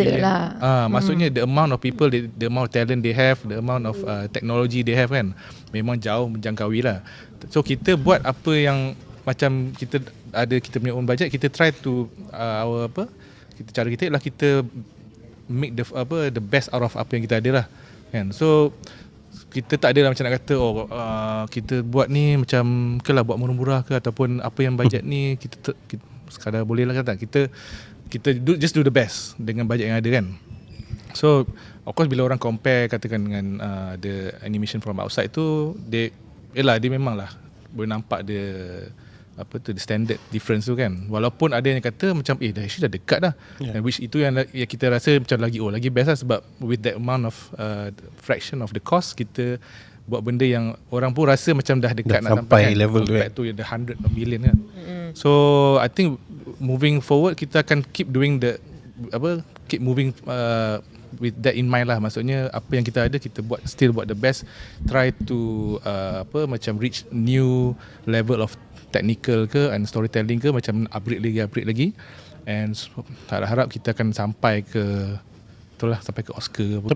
million. lah. Ah, maksudnya the amount of people, the, the amount of talent they have, the amount of uh, technology they have kan, memang jauh menjangkaui lah. So kita buat apa yang macam kita ada kita punya own budget, kita try to uh, our apa? Kita cara kita ialah kita make the apa the best out of apa yang kita ada lah. Kan. So kita tak ada lah macam nak kata oh uh, kita buat ni macam ke lah buat murah-murah ke ataupun apa yang budget ni kita, kita sekadar boleh lah kata kita kita do, just do the best dengan budget yang ada kan. So of course bila orang compare katakan dengan uh, the animation from outside tu dia yelah dia memang lah boleh nampak dia apa tu the standard difference tu kan. Walaupun ada yang kata macam eh dah actually dah dekat dah. Yeah. and which itu yang, yang kita rasa macam lagi oh lagi best lah sebab with that amount of uh, fraction of the cost kita buat benda yang orang pun rasa macam dah dekat Dah nak sampai sampai kan, level tu, compared to the hundred of million kan. So I think moving forward kita akan keep doing the apa keep moving uh, with that in mind lah. Maksudnya apa yang kita ada kita buat still buat the best. Try to uh, apa macam reach new level of technical ke and storytelling ke macam upgrade lagi upgrade lagi. And harap-harap kita akan sampai ke itulah sampai ke Oscar